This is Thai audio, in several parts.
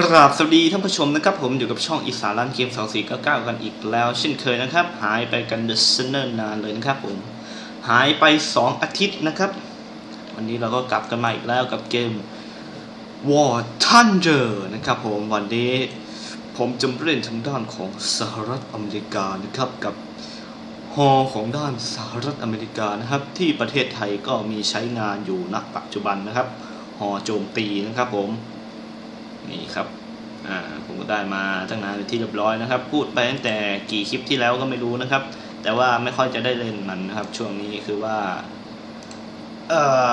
กราบสวัสดีท่านผู้ชมนะครับผมอยู่กับช่องอีสานร้านเกม 2499 กันอีกแล้ว เช่นเคยนะครับ หายไปกันเดอะซนเนอร์นานเลยนะครับผม หายไป 2 อาทิตย์นะครับ วันนี้เราก็กลับกันมาอีกแล้วกับเกม War Thunder นะครับผมวันนี้ผมจะเล่นทางด้านของสหรัฐอเมริกานะครับกับฮอของด้านสหรัฐอเมริกานะครับ ที่ประเทศไทยก็มีใช้งานอยู่ณปัจจุบันนะครับฮอโจมตีนะครับผม นี่ครับผมก็ได้มาตั้งนานเป็นที่เรียบร้อยนะครับ พูดไปตั้งแต่กี่คลิปที่แล้วก็ไม่รู้นะครับ แต่ว่าไม่ค่อยจะได้เล่นมันนะครับ ช่วงนี้คือว่าเออ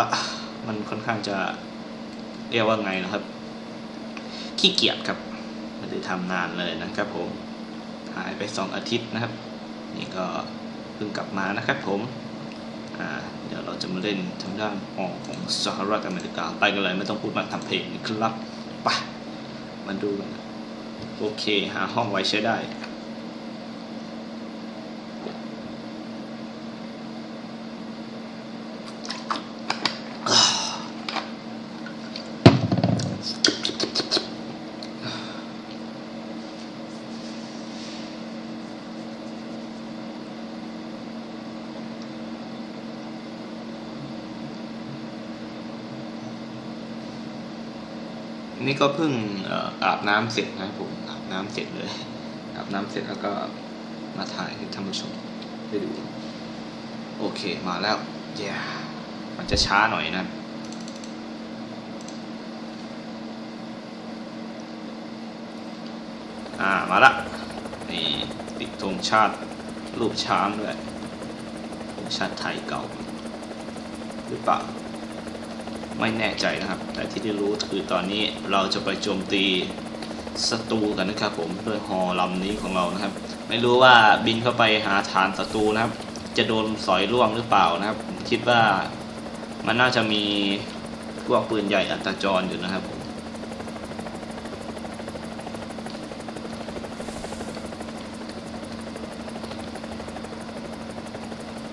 มันค่อนข้างจะเรียกว่าไงนะครับ ขี้เกียจครับไม่ได้ทำนานเลยนะครับ ผมหายไปสองอาทิตย์นะครับ นี่ก็เพิ่งกลับมานะครับ ผมเดี๋ยวเราจะมาเล่นทางด้านออกของสหรัฐอเมริกา ไปกันเลยไม่ต้องพูดมากทำเพลงครับไป มาดูกันโอเค หาห้องไว้ใช้ได้ นี่ก็เพิ่ง อาบน้ำเสร็จนะผมอาบน้ำเสร็จเลยอาบน้ำเสร็จแล้วก็มาถ่ายให้ท่านผู้ชมได้ดู โอเคมาแล้วเย้มันจะช้าหน่อยนะอ่ามาละนี่ติดธงชาติรูปช้างด้วยธงชาติไทยเก่าหรือเปล่า ไม่แน่ใจนะครับ แต่ที่ได้รู้คือตอนนี้เราจะไปโจมตีศัตรูกันนะครับผมด้วยฮอลำนี้ของเรานะครับ ไม่รู้ว่าบินเข้าไปหาฐานศัตรูนะครับ จะโดนสอยล่วงหรือเปล่านะครับ คิดว่ามันน่าจะมีพวกปืนใหญ่อัตจรอยู่นะครับผม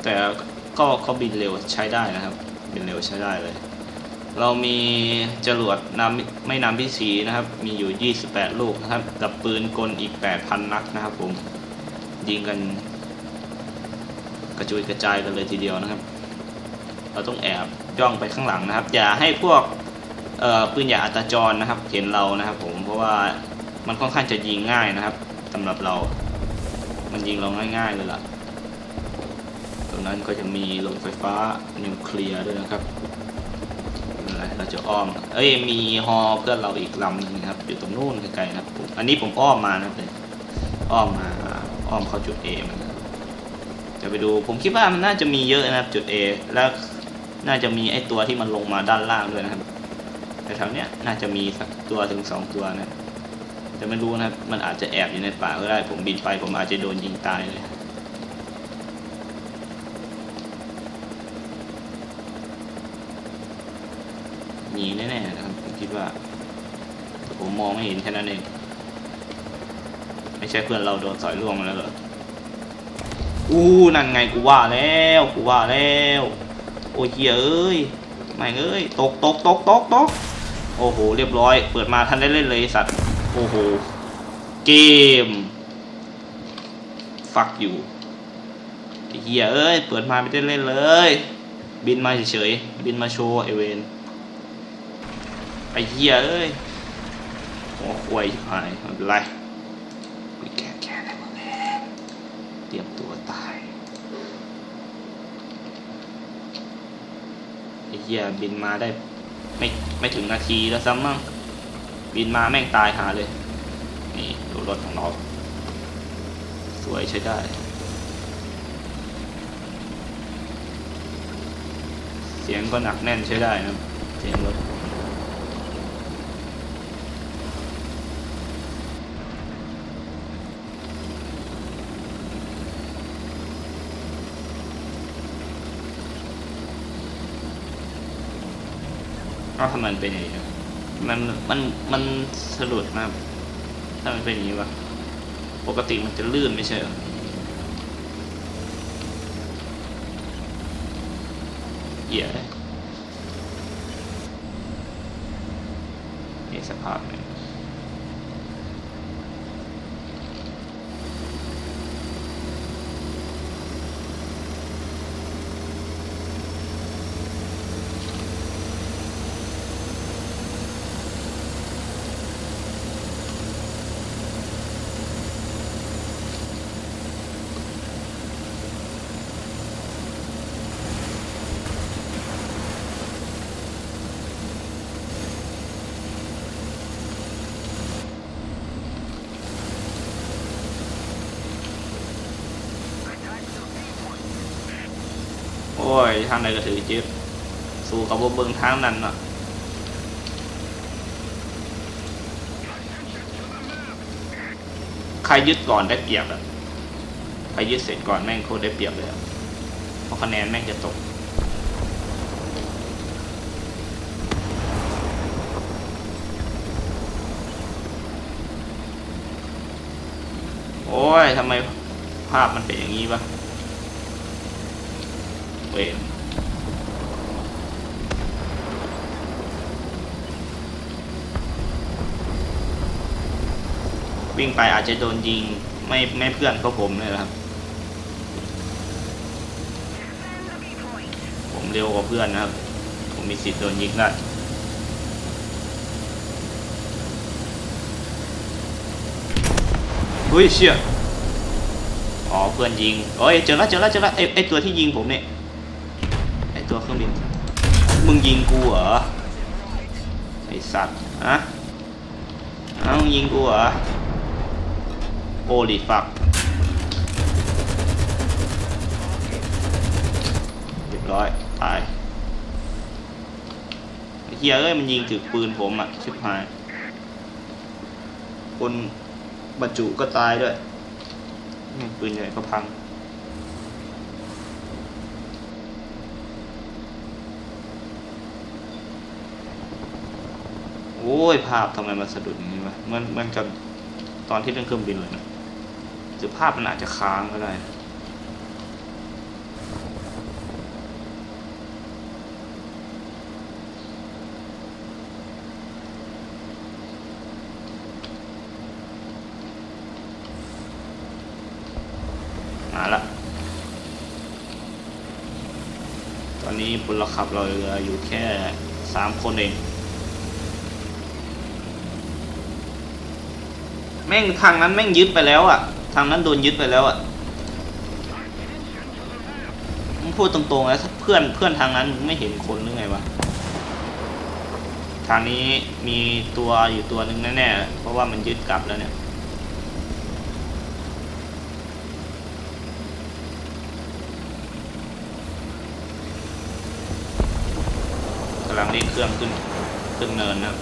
แต่ก็เขาบินเร็วใช้ได้นะครับ บินเร็วใช้ได้เลย เรามีจรวดนำไม่นำพิธีนะครับ มีอยู่ 28 ลูกนะครับ กับปืนกลอีก 8,000 นัดนะครับผม ยิงกัน กระจุยกระจายกันเลยทีเดียวนะครับ เราต้องแอบย่องไปข้างหลังนะครับ อย่าให้พวกปืนใหญ่อัตจรนะครับ เห็นเรานะครับ ผม เพราะว่ามันค่อนข้างจะยิงง่ายนะครับสำหรับเรา มันยิงเราง่ายๆเลยล่ะ ตรงนั้นก็จะมีโรงไฟฟ้านิวเคลียร์ด้วยนะครับ จะอ้อม เอ้ยมีฮอเพื่อนเราอีกลำหนึงครับ อยู่ตรงนู้นไกลๆนะครับผมอันนี้ผมอ้อมมานะครับเลยอ้อมมาอ้อมเข้าจุด A มันจะไปดูผมคิดว่ามันน่าจะมีเยอะนะครับจุด A แล้วน่าจะมีไอตัวที่มันลงมาด้านล่างด้วยนะครับแต่แถวเนี้ยน่าจะมีสักตัวถึงสองตัวนะแต่ไม่รู้นะครับมันอาจจะแอบอยู่ในป่าก็ได้ ผมบินไปผมอาจจะโดนยิงตายเลย นีแน่ๆนะครับผมคิดว่า ผมมองไม่เห็นแค่นั้นเอง ไม่ใช่เพื่อนเราโดนสอยล่วงมาแล้วเหรออู้นั่นไงกูว่าแล้วกูว่าแล้ว โอ้ยเหี้ยเอ้ยไม่เอ้ยตกตกตกตกตกโอ้โหเรียบร้อย เปิดมาทันได้เล่นเลยสัตว์โอ้โหเกมฟักอยู่ไอ้เหี้ยเอ้ยเปิดมาไม่ได้เล่นเลย บินมาเฉยๆบินมาโชว์ไอเวน ไอเหี้ยเอ้ยโอ้ควยหายไม่เป็นไรกูแก้แค้นให้มึงเองเตรียมตัวตายไอ้เหี้ยบินมาได้ ไม่ไม่ถึงนาทีแล้วซ้ำมั้งบินมาแม่งตายหาเลย นี่ดูรถของเรา สวยใช้ได้เสียงก็หนักแน่นใช้ได้นะเสียงรถ ก็ทำไมมันเป็นอย่างนี้มันมันมันสะดุดมากถ้ามันเป็นอย่างนี้วะปกติมันจะลื่นไม่ใช่เหรอเหี้ยนี่สภาพเนี่ย อยทางไหนก็ถือยึดสู้กับบ่เบิงทางนั้นน่ะใครยึดก่อนได้เปรียบอะใครยึดเสร็จก่อนแม่งโคตรได้เปรียบเลยเพราะคะแนนแม่งจะตกโอ้ยทำไมภาพมันเป็นอย่างนี้วะ เว้ยวิ่งไปอาจจะโดนยิงไม่ไม่เพื่อนก็ผมเลยครับ ผมเร็วกว่าเพื่อนนะครับ ผมมีสิทธิ์โดนยิงได้เฮ้ยเชี่ยอ๋อเพื่อนยิงโอ้ยเจอแล้วเจอแล้วเจอแล้วไอไอตัวที่ยิงผมเนี่ย ตัวเครื่องบิน มึงยิงกูเหรอ ไอสัตว์ฮะเอามึงยิงกูเหรอ โอลิฟักเรียบร้อย ตายเฮียเอ้ยมันยิงถึงปืนผมอะ ชิบหาย คนบรรจุก็ตายด้วย ปืนใหญ่ก็พัง โอ้ยภาพทำไมมันสะดุดอย่างนี้วะเหมันเหมันกับตอนที่เล่นเครื่องบินเลยนะหรือภาพมันอาจจะค้างก็ได้มาละตอนนี้พลขับเราเหลืออยู่แค่สามคนเอง แม่งทางนั้นแม่งยึดไปแล้วอะทางนั้นโดนยึดไปแล้วอะมึงพูดตรงๆแล้วเพื่อนเพื่อนทางนั้นมึงไม่เห็นคนหรือไงวะทางนี้มีตัวอยู่ตัวหนึ่งแน่ๆเพราะว่ามันยึดกลับแล้วเนี่ยกำลังเร่งเครื่องขึ้นขึ้นเนินนะครับ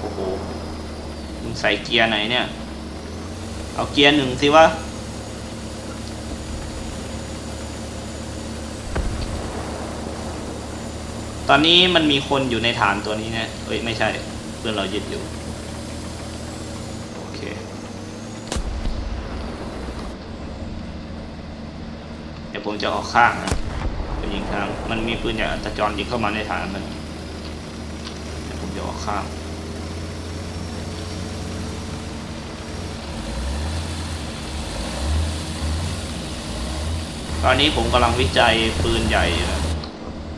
โอ้โห มึงใส่เกียร์ไหนเนี่ย เอาเกียร์หนึ่งสิวะ ตอนนี้มันมีคนอยู่ในฐานตัวนี้นะเอ้ย ไม่ใช่ เพื่อนเรายึดอยู่ โอเค เดี๋ยวผมจะออกข้างนะไปยิงทาง มันมีปืนใหญ่อัตจรยิงเข้ามาในฐานมันเดี๋ยวผมจะออกข้าง ตอนนี้ผมกำลังวิจัยปืนใหญ่นะ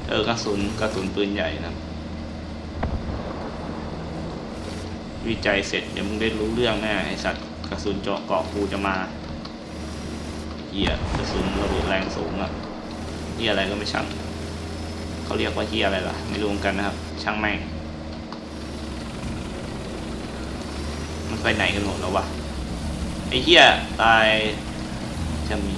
เออกระสุนกระสุนปืนใหญ่นะวิจัยเสร็จเดี๋ยวมึงได้รู้เรื่องแน่ไอสัตว์กระสุนเจาะเกาะกูจะมาเหี้ยกระสุนระเบิดแรงสูงอะเหี้ยอะไรก็ไม่ช่างเขาเรียกว่าเหี้ยอะไรล่ะ ไม่รู้กันนะครับ ช่างแม่งมันไปไหนกันหมดแล้ววะไอเหี้ยตายจะมี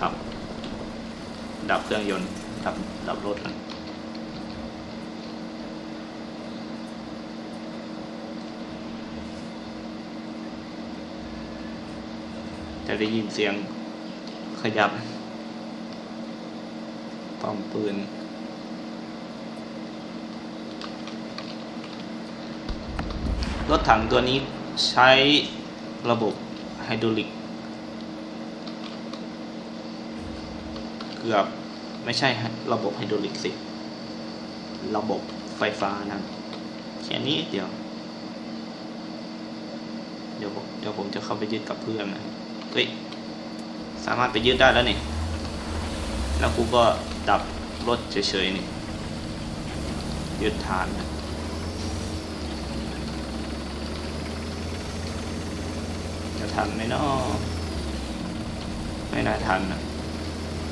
ครับ ดับเครื่องยนต์ดับดับรถนะจะ ได้ยินเสียงขยับป้อมปืน รถถังตัวนี้ใช้ระบบไฮดรอลิก เกือบไม่ใช่ระบบไฮดรอลิกสิ ระบบไฟฟ้านะแค่นี้เดียว เดี๋ยวผมเดี๋ยวผมจะเข้าไปยึดกับเพื่อนนะ ฮ้ย สามารถไปยึดได้แล้วนี่ แล้วกูก็ดับรถเฉยๆนี่ยึดฐานนะจะทันไหมเนาะไม่น่าทันนะ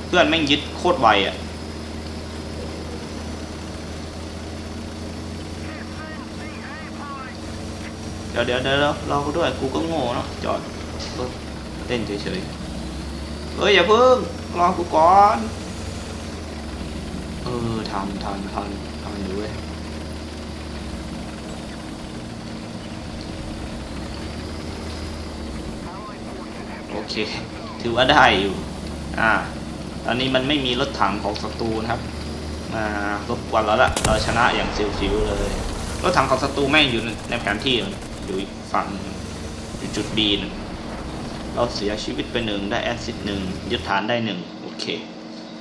เพื่อนแม่งยึดโคตรไวอะเดี๋ยวเดี๋ยวเดี๋ยวรอกูด้วย กูก็โง่เนาะจอดรถ เต้นเฉยๆเอ้ยอย่าเพิ่งรอกูก่อน เออทำทำทำทำอยู่เว้ยโอเค ถือว่าได้อยู่ อ่า ตอนนี้มันไม่มีรถถังของศัตรูนะครับ มารบกวนแล้วละเราชนะอย่างซิวๆเลย รถถังของศัตรูแม่งอยู่ในแผนที่อยู่อีกฝั่งอยู่จุด B นึง เราเสียชีวิตไปหนึ่งได้แอดซิดหนึ่งยึดฐานได้หนึ่งโอเค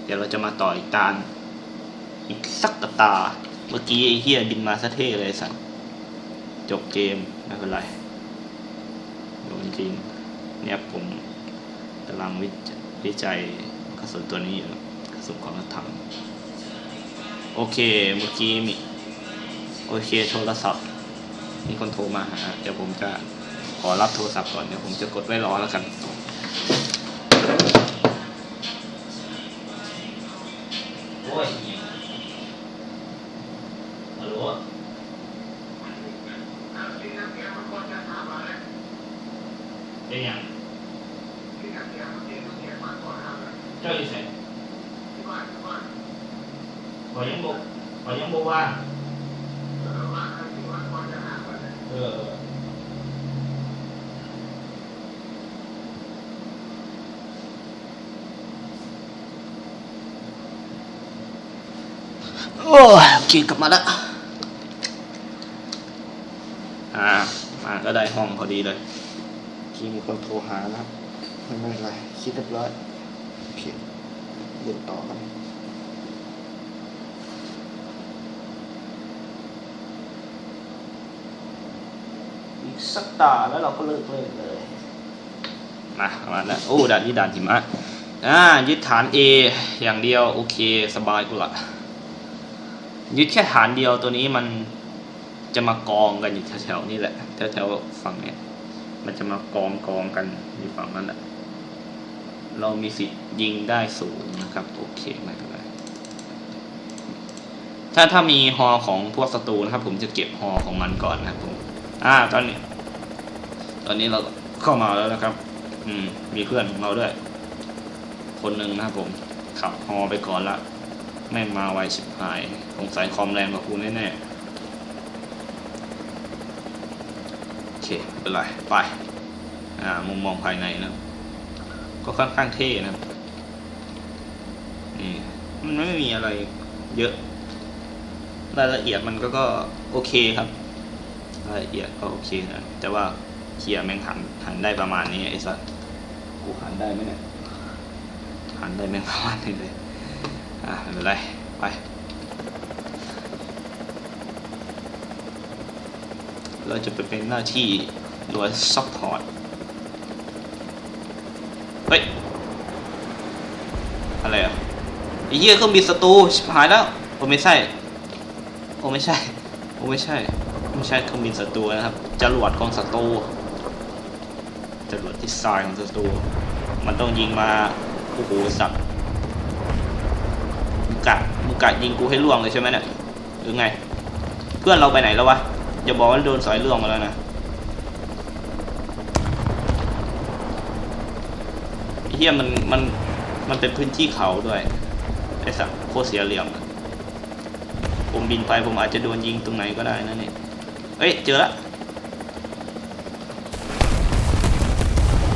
เดี๋ยวเราจะมาต่ออีกตาอีกสักตา เมื่อกี้ไอ้เฮียบินมาซะเท่เลยสัตว์จบเกมไม่เป็นไรโดนจริงเนี่ยผมกำลังวิจัยกระสุนตัวนี้อยู่กระสุนของรถถังโอเคเมื่อกี้มีโอเคโทรศัพท์มีคนโทรมาหาเดี๋ยวผมจะ ขอรับโทรศัพท์ก่อนเดี๋ยวผมจะกดไว้รอแล้วกัน โอ้ยฮัลโหลเป็นยังเจ้าอยู่ไหนขอยังบอกขอยังบอกว่า เออ โอ้ ยโอเคกลับมาแล้วอ่า มาก็ได้ห้องพอดีเลยที่มีคนโทรหานะครับไม่เป็นไร คิดเรียบร้อยโอเคเดินต่อกันอีกสักตาแล้วเราก็เลิกเล่นเลย มาประมาณนั้นโอ้ด่านนี้ด่านหิมะอ่ายึดฐาน A อย่างเดียว โอเค สบายกูละ ยึดแค่ฐานเดียวตัวนี้มันจะมากองกันอยู่แถวๆนี่แหละแถวๆฝั่งเนี้ยมันจะมากองกองกันอยู่ฝั่งนั้นแหละเรามีสิทธิ์ยิงได้สูงนะครับโอเคไม่เป็นไรถ้าถ้ามีฮอของพวกศัตรูนะครับ ผมจะเก็บฮอของมันก่อนนะครับผมอ่าตอนนี้ ตอนนี้เราเข้ามาแล้วนะครับ อืม มีเพื่อนของเราด้วย คนหนึ่งนะครับผมขับฮอไปก่อนละ แม่งมาไวชิบหายสงสัยคอมแรงกว่ากูแน่ๆโอเคเป็นไรไปอ่ามุมมองภายในนะ ก็ค่อนข้างเท่นะนี่มันไม่มีอะไรเยอะ รายละเอียดมันก็ก็โอเคครับ รายละเอียดก็โอเคนะ แต่ว่าเขียแม่งหันหันได้ประมาณนี้ไอ้สัสกูหันได้ไหมเนี่ยหันได้แม่งประมาณนี้เลย อะไม่เป็นไรไปเราจะไปเป็นหน้าที่หน่วยซัพพอร์ตเฮ้ย อะไรอะไอ้เหี้ยเครื่องบินศัตรูชิบหายแล้วผมไม่ใช่โอ้ไม่ใช่โอ้ไม่ใช่ไม่ใช่เครื่องบินศัตรูนะครับจรวดของศัตรูจรวดที่ทรายของศัตรูมันต้องยิงมาโอ้โหสัตว์ กะมึงกะยิงกูให้ล่วงเลยใช่ไหมเนี่ยหรือไง เพื่อนเราไปไหนแล้ววะอย่าบอกว่าโดนสอยล่วงมาแล้วนะเฮียมันมันมันเป็นพื้นที่เขาด้วยไอ้สัตว์โคตรเสียเหลี่ยมผมบินไปผมอาจจะโดนยิงตรงไหนก็ได้นะเนี่ยเอ้ยเจอละ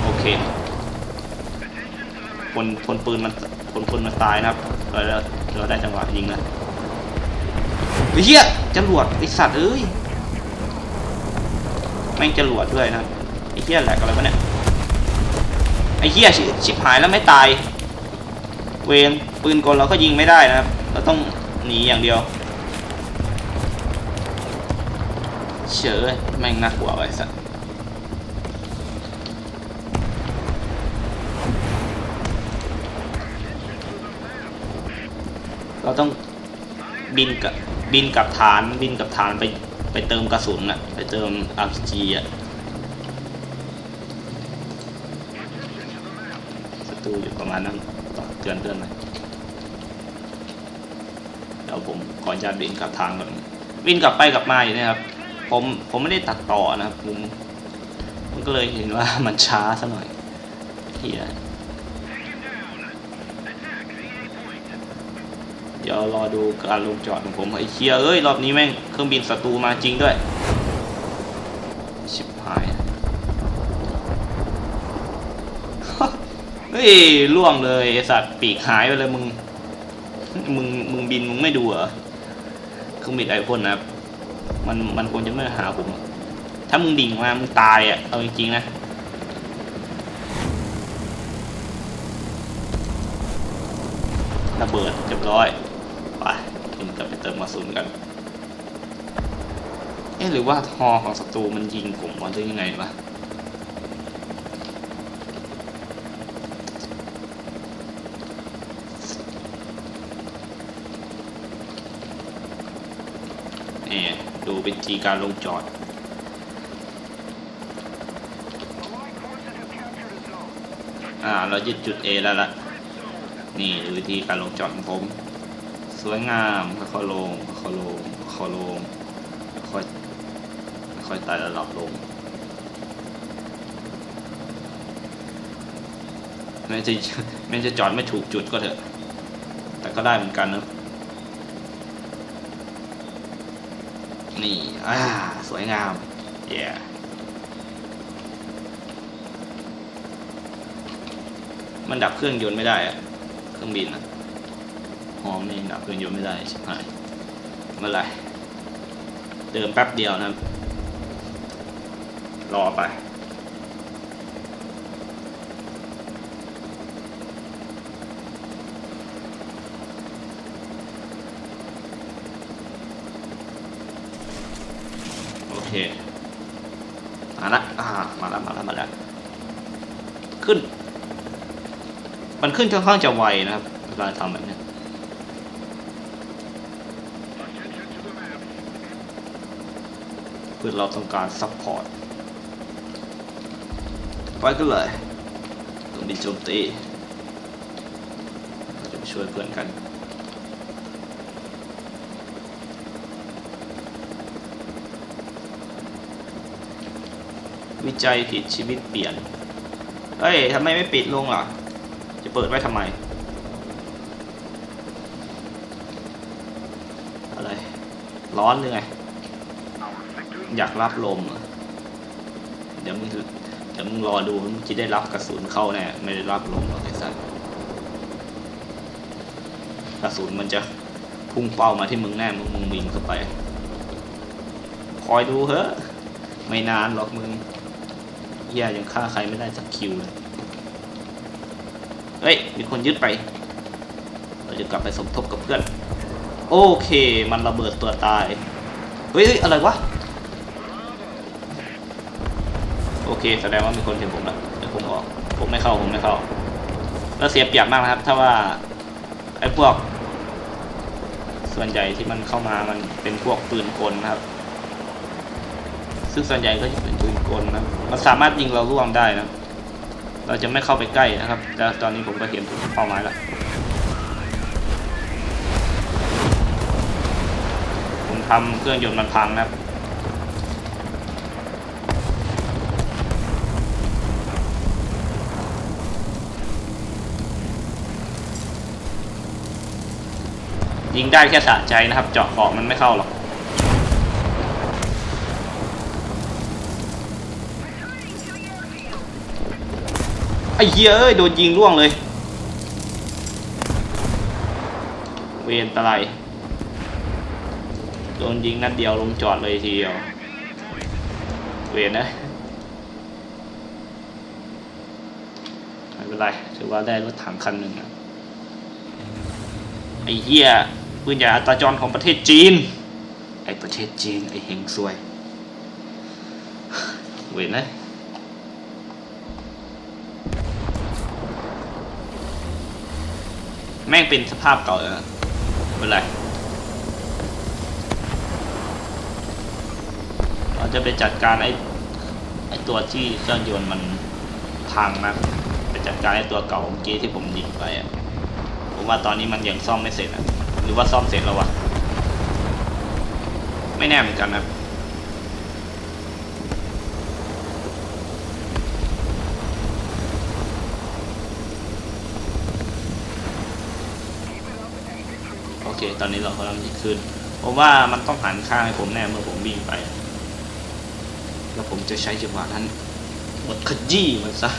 โอเคพลพลปืนมันพลปืนมันตายนะครับเรา เราได้จังหวะยิงแล้วเฮ้ยเฮียจรวดไอสัตว์เอ้ยแม่งจรวดด้วยนะไอ้เฮียแหลกอะไรวะเนี่ยไอ้เฮียชิชิบหายแล้วไม่ตาย เวนปืนกลเราก็ยิงไม่ได้นะครับ เราต้องหนีอย่างเดียวเฉยแม่งน่ากลัวไว้สัส เราต้องบินกับบินกับฐานบินกับฐานไปไปเติมกระสุนอะไปเติม RPG อะศัตรูอยู่ประมาณนั้นต่อเตือนเตือนเลยเดี๋ยวผมขออนุญาตบินกลับทางก่อนบินกลับไปกลับมาอยู่เนะครับ ผมผมไม่ได้ตัดต่อนะครับผมมันก็เลยเห็นว่ามันช้าซะหน่อยเฮียเดี๋ยวรอดูการลงจอดของผมไอ้เคียเอ้ย รอบนี้แม่งเครื่องบินศัตรูมาจริงด้วย ชิบหาย เฮ้ยล่วงเลยไอสัตว์ปีกหายไปเลยมึง มึง มึงบินมึงไม่ดูเหรอเครื่องบินไอพ่นนะครับ มันมันควรจะไม่หาผม ถ้ามึงดิ่งมา มึงตายอะ เอาจริงๆนะระเบิดเรียบร้อย ไปกินกลับไปเติมกระสุนกัน เอ๊ะหรือว่าฮอของศัตรูมันยิงผมวะหรือยังไงวะนี่ดูเป็นทีการลงจอดอ่าเรายึดจุด A แล้วล่ะ นี่ดูวิธีการลงจอดของผม วยงามค่อยๆลงค่อยๆลงค่อยๆลงค่อยๆค่อยๆไต่ระดับลงแม้จะแม้จะจอดไม่ถูกจุดก็เถอะ แต่ก็ได้เหมือนกันนะนี่อ่าสวยงามเย้มันดับเครื่องยนต์ไม่ได้อะเครื่องบินอะ อมนี่ดับเครื่องยนต์ไม่ได้ชิบหายเมื่อไรเดิมแป๊บเดียวนะรอไปโอเคมาละอ่า มาละมาละมาละขึ้น มันขึ้นค่อนข้างจะไวนะครับ เวลาทำแบบนี้ ยเพื่อเราต้องการซัพพอร์ตไปกันเลยต้องบินโจมตีเราจะไปช่วยเพื่อนกันวิจัยผิดชีวิตเปลี่ยน เฮ้ยทำไมไม่ปิดลงล่ะ จะเปิดไว้ทำไม อะไร ร้อนหรือไง อยากรับลมเหรอเดี๋ยวมึงเดี๋ยวมึงรอดูมึงจะได้รับกระสุนเข้าแน่ไม่ได้รับลมหรอกไอ้สัสกระสุนมันจะพุ่งเป้ามาที่มึงแน่มึงมึงวิ่งเข้าไป คอยดูเถอะไม่นานหรอกมึงเฮียยังฆ่าใครไม่ได้สักคิวเลยเฮ้ย มีคนยึดไป เราจะกลับไปสมทบกับเพื่อน โอเค มันระเบิดตัวตาย เฮ้ยอะไรวะ โอเค แสดงว่ามีคนเห็นผมแล้วเดี๋ยวผมออก ผมไม่เข้าผมไม่เข้า แล้วเสียเปรียบมากนะครับ ถ้าว่าไอ้พวก ส่วนใหญ่ที่มันเข้ามามันเป็นพวกปืนกลนะครับ ซึ่งส่วนใหญ่ก็จะเป็นปืนกลนะมันสามารถยิงเราล่วงได้นะ เราจะไม่เข้าไปใกล้นะครับ แล้วตอนนี้ผมก็เห็นเป้าหมายแล้วผมทำเครื่องยนต์มันพังนะครับ ยิงได้แค่สะใจนะครับ เจาะขอบมันไม่เข้าหรอกไอ้เหี้ยเอ้ยโดนยิงร่วงเลย เวรตะไลโดนยิงนัดเดียวลงจอดเลยทีเดียว เวรนะไม่เป็นไร ถือว่าได้รถถังคันหนึ่งอะไอ้เหี้ย ปืนใหญ่อัตราจรของประเทศจีน ไอ้ประเทศจีน ไอ้เฮงซวย เวรนะแม่งเป็นสภาพเก่าเลยไม่เป็นไรเราจะไปจัดการไอ้ไอ้ตัวที่เครื่องยนต์มันพังนะไปจัดการไอ้ตัวเก่าเมื่อกี้ที่ผมยิงไปอะผมว่าตอนนี้มันยังซ่อมไม่เสร็จอะ หรือว่าซ่อมเสร็จแล้ววะ ไม่แน่เหมือนกันนะโอเค ตอนนี้เรากำลังขึ้น เพราะว่ามันต้องหันข้างให้ผมแน่เมื่อผมวิ่งไป แล้วผมจะใช้จังหวะนั้นกดขยี้มันซะ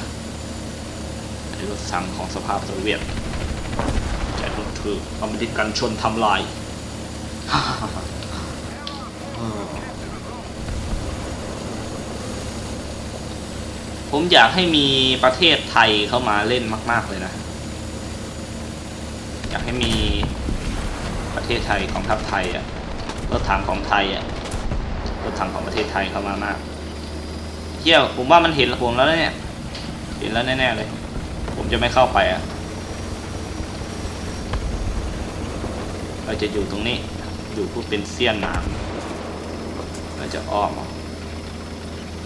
หรือว่าสั่งของสภาพโซเวียต ถถือเมริกันชนทำลายผมอยากให้มีประเทศไทยเข้ามาเล่นมาก ๆ เลยนะ อยากให้มีประเทศไทยของทัพไทยอะรถถังของไทยอะรถถังของประเทศไทยเข้ามามากเที่ยวผมว่ามันเห็นผมแล้วเนี่ย เห็นแล้วแน่ๆเลย ผมจะไม่เข้าไปอะ เราจะอยู่ตรงนี้ อยู่ผู้เป็นเสี้ยนน้ำเราจะอ้อม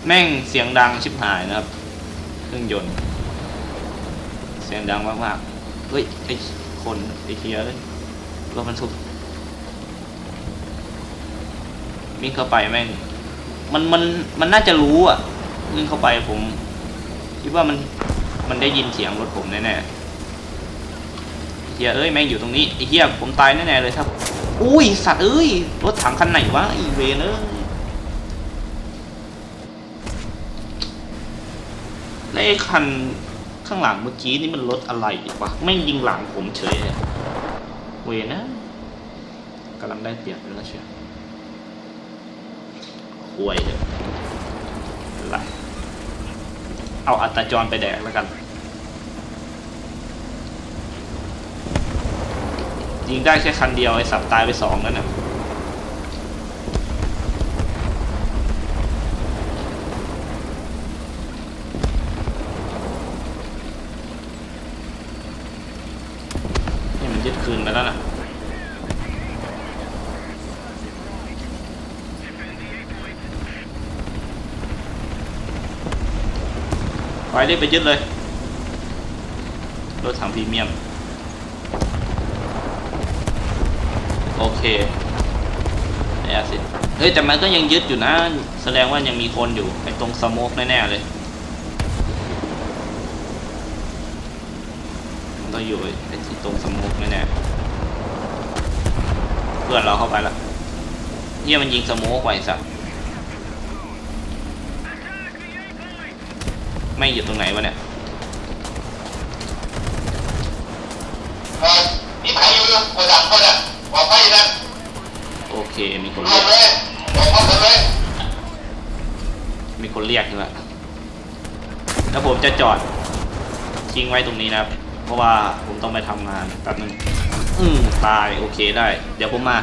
แม่งเสียงดังชิบหายนะครับ เครื่องยนต์ เสียงดังมากๆ เฮ้ยไอคนไอเทียเลยรถบรรทุกวิ่งเข้าไปแม่ง มันมันมันน่าจะรู้อะวิ่งเข้าไปผม คิดว่ามันมันได้ยินเสียงรถผมแน่ๆ ฮียเอ้ยแม่งอยู่ตรงนี้ไอ้เฮียผมตายแน่ๆเลยครับอุ้ยสัตว์เอ้ยรถถังคันไหนวะไอีเวนเอ้ยแล้วไอ้คันข้างหลังเมื่อกี้นี่มันรถอะไรวะไม่งยิงหลังผมเฉยเวนนะกำลังได้เปรียบแล้วเชียวห่วยเลยเอาอัตาจรไปแดกแล้วกัน ยิงได้แค่คันเดียวไอ้สับตายไปสองแล้วนะนี่มันยึดคืนแล้วนะไปรีบไปยึดเลยรถถังพรีเมียม โอเคแอสิเฮ้ย แต่มันก็ยังยึดอยู่นะ แสดงว่ายังมีคนอยู่ไอ้ตรงสโมกแน่ๆเลยต้องอยู่ไอ้ที่ตรงสโมกแน่ๆเพื่อนเราเข้าไปแล้วเฮียมันยิงสโมกไว้สักไม่อยู่ตรงไหนวะเนี่ยมีใครอยู่กดดังคนอะ บอกไปนะโอเค มีคนเอาเรียกเลยบอกเขาเลยมีคนเรียกใช่ไหมแล้วผมจะจอดทิ้งไว้ตรงนี้นะครับ เพราะว่าผมต้องไปทำงานแป๊บนึง อืมตาย โอเคได้ เดี๋ยวผมมา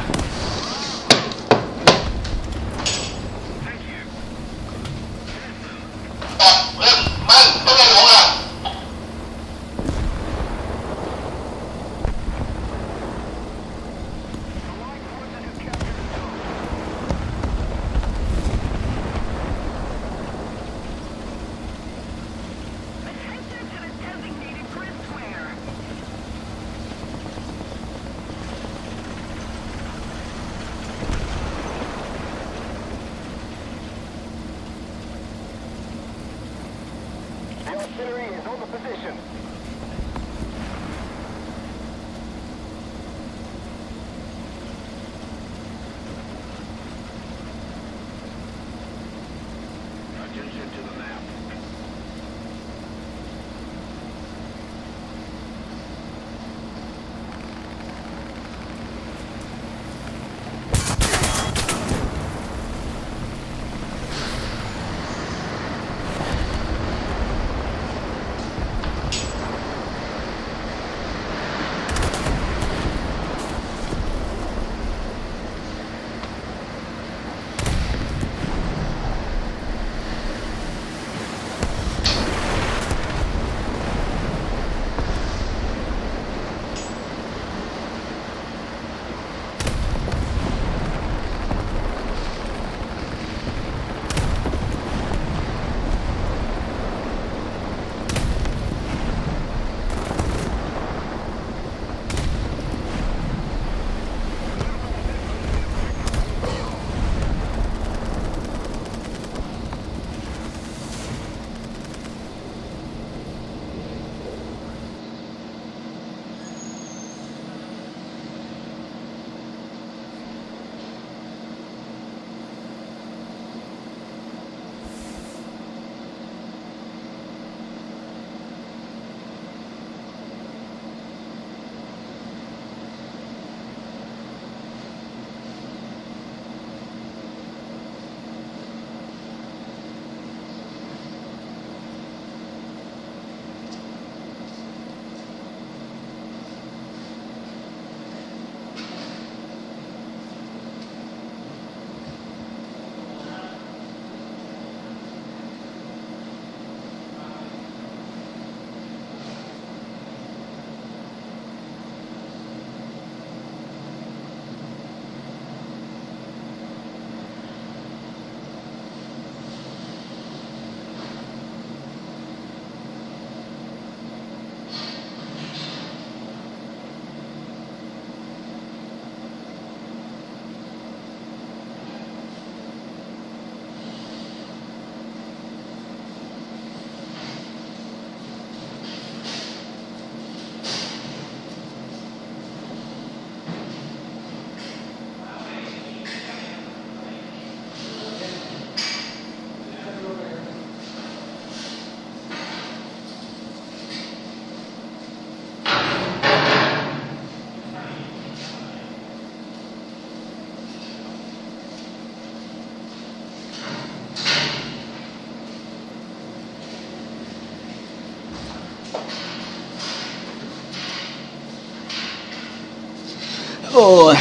โอ้ย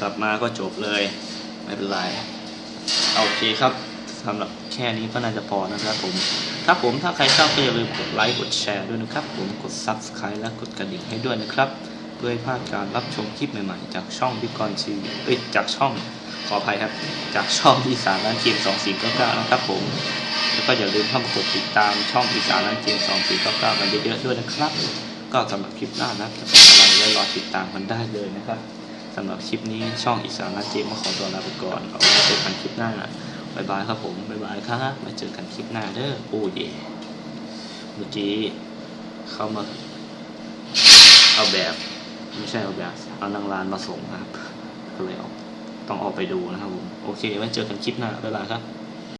กลับมาก็จบเลย ไม่เป็นไรโอเคครับสำหรับแค่นี้ก็น่าจะพอนะครับผมครับผมถ้าใครชอบก็อย่าลืมกดไลค์กดแชร์ด้วยนะครับ ผมกด Subscribe และกดกระดิ่งให้ด้วยนะครับ เพื่อให้พลาดการรับชมคลิปใหม่ๆ จากช่องบิกกอนทีเอ้ยจากช่องขออภัยครับ จากช่องอีสานร้านเกม2499นะครับผม แล้วก็อย่าลืมเข้ามากดติดตามช่องอีสานร้านเกม2499กันเยอะๆด้วยนะครับ ก็สำหรับคลิปหน้านะจะเป็นอะไรอติดตามกันได้เลยนะครับสำหรับคลิปนี้ช่องอีสานร้านเกมก็ขอตัวลาไปก่อนเอาไว้เจอกันคลิปหน้าบ๊ายบายครับผมบ๊ายบายครับมาเจอกันคลิปหน้าเด้อโอ้ยเมื่อกี้เข้ามาเอาแบบไม่ใช่เอาแบบเอานางรานมาส่งครับก็เลยเอาต้องออกไปดูนะครับผมโอเคไว้เจอกันคลิปหน้าบายบายครับ